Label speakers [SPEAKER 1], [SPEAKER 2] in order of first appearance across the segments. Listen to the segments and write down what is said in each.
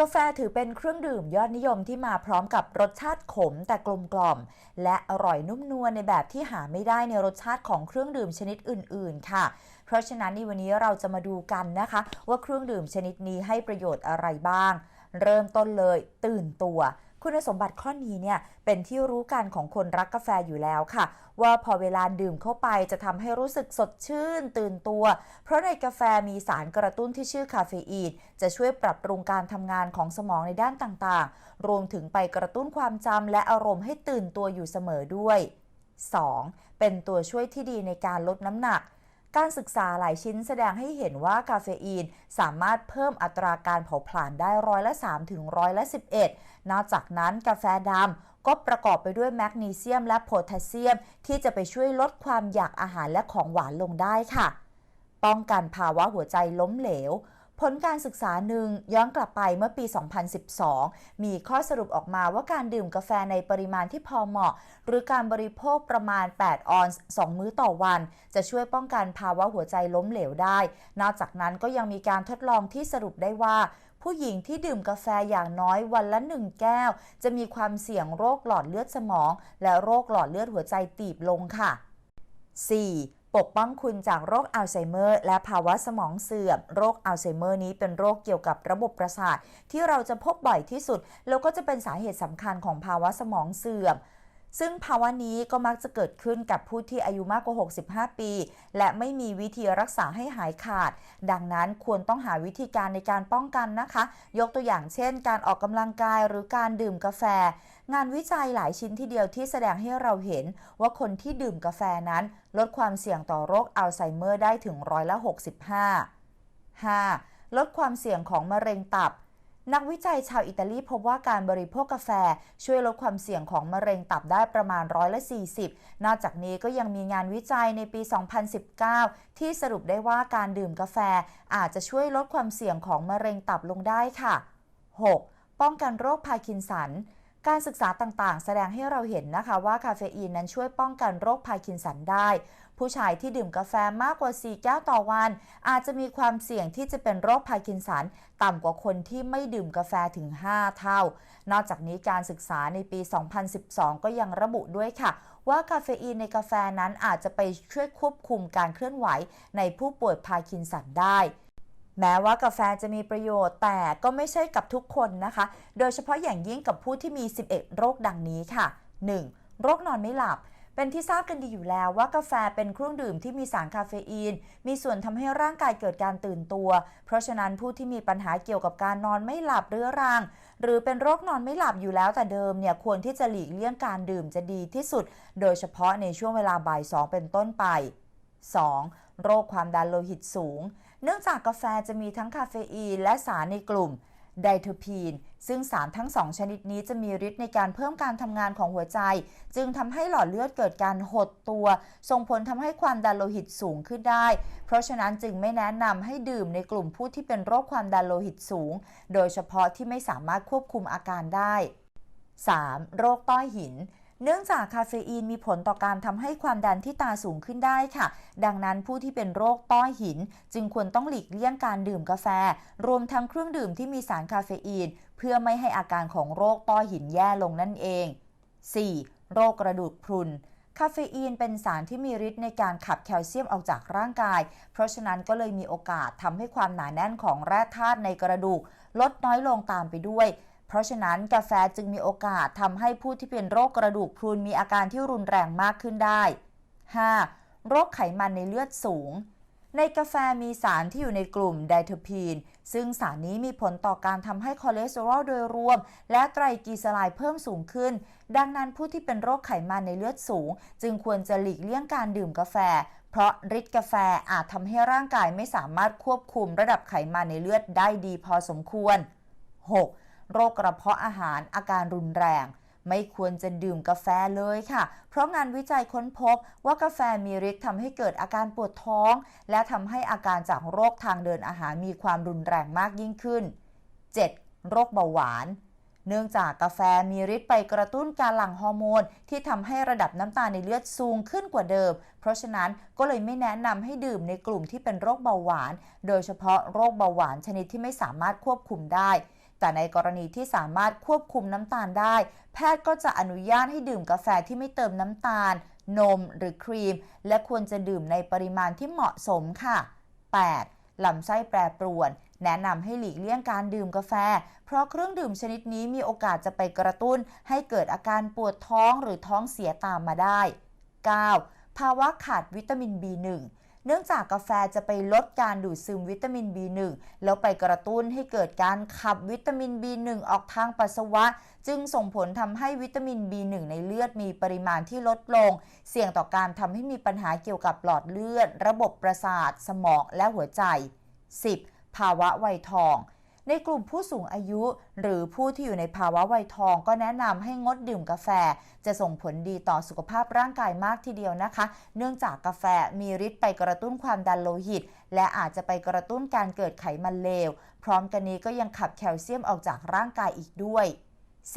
[SPEAKER 1] กาแฟถือเป็นเครื่องดื่มยอดนิยมที่มาพร้อมกับรสชาติขมแต่กลมกล่อม และอร่อยนุ่มนวลในแบบที่หาไม่ได้ในรสชาติของเครื่องดื่มชนิดอื่น ๆ ค่ะ เพราะฉะนั้นในวันนี้เราจะมาดูกันนะคะ ว่าเครื่องดื่มชนิดนี้ให้ประโยชน์อะไรบ้าง เริ่มต้นเลย ตื่นตัว คุณสมบัติข้อนี้เนี่ยเป็นที่รู้กันของคนรักกาแฟอยู่แล้วค่ะ ว่าพอเวลาดื่มเข้าไปจะทำให้รู้สึกสดชื่นตื่นตัว เพราะในกาแฟมีสารกระตุ้นที่ชื่อคาเฟอีนจะช่วยปรับปรุงการทำงานของสมองในด้านต่างๆ รวมถึงไปกระตุ้นความจำและอารมณ์ให้ตื่นตัวอยู่เสมอด้วย 2. เป็นตัวช่วยที่ดีในการลดน้ำหนัก การศึกษาหลายชิ้นแสดงให้เห็นว่าคาเฟอีนสามารถเพิ่มอัตราการเผาผลาญได้ร้อยละ3ถึงร้อยละ11 นอกจากนั้นกาแฟดำก็ประกอบไปด้วยแมกนีเซียมและโพแทสเซียม ที่จะไปช่วยลดความอยากอาหารและของหวานลงได้ค่ะ ป้องกันภาวะหัวใจล้มเหลว ผลการศึกษาหนึ่งย้อนกลับไปเมื่อปี 2012 มีข้อสรุปออกมาว่าการดื่มกาแฟในปริมาณที่พอเหมาะ หรือการบริโภคประมาณ 8 ออนซ์ 2 มื้อต่อวัน จะช่วยป้องกันภาวะหัวใจล้มเหลวได้ นอกจากนั้นก็ยังมีการทดลองที่สรุปได้ว่าผู้หญิงที่ดื่มกาแฟอย่างน้อยวันละ 1 แก้ว จะมีความเสี่ยงโรคหลอดเลือดสมอง และโรคหลอดเลือดหัวใจตีบลงค่ะ 4. ปกป้องคุณจากโรคอัลไซเมอร์ และภาวะสมองเสื่อม โรคอัลไซเมอร์นี้เป็นโรคเกี่ยวกับระบบประสาท ที่เราจะพบบ่อยที่สุด แล้วก็จะเป็นสาเหตุสำคัญของภาวะสมองเสื่อม ซึ่งภาวะนี้ก็มักจะเกิดขึ้นกับผู้ที่อายุมากกว่า 65 ปี และไม่มีวิธีรักษาให้หายขาด ดังนั้นควรต้องหาวิธีการในการป้องกันนะคะ ยกตัวอย่างเช่น การออกกำลังกายหรือการดื่มกาแฟ งานวิจัยหลายชิ้นทีเดียวที่แสดงให้เราเห็นว่าคนที่ดื่มกาแฟนั้น ลดความเสี่ยงต่อโรคอัลไซเมอร์ได้ถึงร้อยละ65 5. ลดความเสี่ยงของมะเร็งตับ นักวิจัยชาวอิตาลีพบว่าการบริโภคกาแฟช่วยลดความเสี่ยงของมะเร็งตับได้ประมาณร้อยละ 40 นอกจากนี้ก็ยังมีงานวิจัยในปี 2019 ที่สรุปได้ว่าการดื่มกาแฟอาจจะช่วยลดความเสี่ยงของมะเร็งตับลงได้ค่ะ 6. ป้องกันโรคพาร์กินสัน การศึกษาต่างๆ แสดงให้เราเห็นนะคะว่าคาเฟอีนนั้นช่วยป้องกันโรคพาร์กินสันได้ ผู้ชายที่ดื่มกาแฟมากกว่า 4 แก้วต่อวัน อาจจะมีความเสี่ยงที่จะเป็นโรคพาร์กินสัน ต่ำกว่าคนที่ไม่ดื่มกาแฟถึง 5 เท่า นอกจากนี้การศึกษาในปี 2012 ก็ยังระบุด้วยค่ะ ว่าคาเฟอีนในกาแฟนั้นอาจจะไปช่วยควบคุมการเคลื่อนไหวในผู้ป่วยพาร์กินสันได้ แม้ว่ากาแฟจะมีประโยชน์แต่ก็ไม่ใช่กับทุกคนนะคะ โดยเฉพาะอย่างยิ่งกับผู้ที่มี 11 โรคดังนี้ค่ะ 1. โรคนอนไม่หลับ เป็นที่ทราบกันดีอยู่แล้วว่ากาแฟเป็นเครื่องดื่มที่มีสารคาเฟอีน มีส่วนทำให้ร่างกายเกิดการตื่นตัว เพราะฉะนั้นผู้ที่มีปัญหาเกี่ยวกับการนอนไม่หลับเรื้อรัง หรือเป็นโรคนอนไม่หลับอยู่แล้วแต่เดิมเนี่ยควรที่จะหลีกเลี่ยงการดื่มจะดีที่สุด โดยเฉพาะในช่วงเวลาบ่าย2เป็นต้นไป 2. โรคความดันโลหิตสูง เนื่องจากกาแฟจะมีทั้งคาเฟอีนและสารในกลุ่มไดโทพีน ซึ่งสารทั้งสองชนิดนี้จะมีฤทธิ์ในการเพิ่มการทำงานของหัวใจ จึงทำให้หลอดเลือดเกิดการหดตัว ส่งผลทำให้ความดันโลหิตสูงขึ้นได้ เพราะฉะนั้นจึงไม่แนะนำให้ดื่มในกลุ่มผู้ที่เป็นโรคความดันโลหิตสูง โดยเฉพาะที่ไม่สามารถควบคุมอาการได้ 3. โรคต้อหิน เนื่องจากคาเฟอีนมีผลต่อการทำให้ความดันที่ตาสูงขึ้นได้ค่ะ ดังนั้นผู้ที่เป็นโรคต้อหิน จึงควรต้องหลีกเลี่ยงการดื่มกาแฟ รวมทั้งเครื่องดื่มที่มีสารคาเฟอีน เพื่อไม่ให้อาการของโรคต้อหินแย่ลงนั่นเอง 4. โรคกระดูกพรุนคาเฟอีนเป็นสารที่มีฤทธิ์ในการขับแคลเซียมออกจากร่างกาย เพราะฉะนั้นก็เลยมีโอกาสทำให้ความหนาแน่นของแร่ธาตุในกระดูก ลดน้อยลงตามไปด้วย เพราะฉะนั้นกาแฟจึงมีโอกาสทำให้ผู้ที่เป็นโรคกระดูกพรุนมีอาการที่รุนแรงมากขึ้นได้ 5. โรคไขมันในเลือดสูง ในกาแฟมีสารที่อยู่ในกลุ่มไดโทพีน ซึ่งสารนี้มีผลต่อการทำให้คอเลสเตอรอลโดยรวม และไตรกลีเซอไรด์เพิ่มสูงขึ้น ดังนั้นผู้ที่เป็นโรคไขมันในเลือดสูง จึงควรจะหลีกเลี่ยงการดื่มกาแฟ เพราะฤทธิ์กาแฟอาจทำให้ร่างกายไม่สามารถควบคุมระดับไขมันในเลือดได้ดีพอสมควร 6. โรคกระเพาะอาหารอาการรุนแรง ไม่ควรจะดื่มกาแฟเลยค่ะ เพราะงานวิจัยค้นพบว่ากาแฟมีฤทธิ์ทำให้เกิดอาการปวดท้อง และทำให้อาการจากโรคทางเดินอาหารมีความรุนแรงมากยิ่งขึ้น 7. โรคเบาหวานเนื่องจากกาแฟมีฤทธิ์ไปกระตุ้นการหลั่งฮอร์โมน ที่ทำให้ระดับน้ำตาลในเลือดสูงขึ้นกว่าเดิม เพราะฉะนั้นก็เลยไม่แนะนำให้ดื่มในกลุ่มที่เป็นโรคเบาหวาน โดยเฉพาะโรคเบาหวานชนิดที่ไม่สามารถควบคุมได้ แต่ในกรณีที่สามารถควบคุมน้ำตาลได้ แพทย์ก็จะอนุญาตให้ดื่มกาแฟที่ไม่เติมน้ำตาล นมหรือครีม และควรจะดื่มในปริมาณที่เหมาะสมค่ะ 8. ลำไส้แปรปรวน แนะนำให้หลีกเลี่ยงการดื่มกาแฟ เพราะเครื่องดื่มชนิดนี้มีโอกาสจะไปกระตุ้น ให้เกิดอาการปวดท้องหรือท้องเสียตามมาได้ 9. ภาวะขาดวิตามิน B1 เนื่องจากกาแฟจะไปลดการดูดซึมวิตามิน B1 แล้วไปกระตุ้นให้เกิดการขับวิตามิน B1 ออกทางปัสสาวะ จึงส่งผลทำให้วิตามิน B1 ในเลือดมีปริมาณที่ลดลง เสี่ยงต่อการทำให้มีปัญหาเกี่ยวกับหลอดเลือด ระบบประสาท สมองและหัวใจ 10. ภาวะวัยทอง ในกลุ่มผู้สูงอายุ หรือผู้ที่อยู่ในภาวะวัยทองก็แนะนำให้งดดื่มกาแฟ จะส่งผลดีต่อสุขภาพร่างกายมากทีเดียวนะคะ เนื่องจากกาแฟมีฤทธิ์ไปกระตุ้นความดันโลหิต และอาจจะไปกระตุ้นการเกิดไขมันเลว พร้อมกันนี้ก็ยังขับแคลเซียมออกจากร่างกายอีกด้วย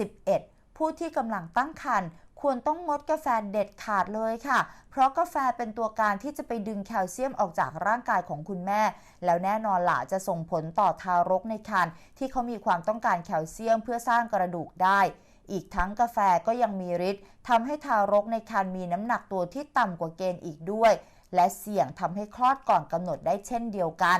[SPEAKER 1] 11. ผู้ที่กำลังตั้งครรภ์ ควรต้องงดกาแฟเด็ดขาดเลยค่ะ เพราะกาแฟเป็นตัวการที่จะไปดึงแคลเซียมออกจากร่างกายของคุณแม่ แล้วแน่นอนล่ะจะส่งผลต่อทารกในครรภ์ที่เขามีความต้องการแคลเซียมเพื่อสร้างกระดูกได้ อีกทั้งกาแฟก็ยังมีฤทธิ์ทำให้ทารกในครรภ์มีน้ำหนักตัวที่ต่ำกว่าเกณฑ์อีกด้วย และเสี่ยงทำให้คลอดก่อนกำหนดได้เช่นเดียวกัน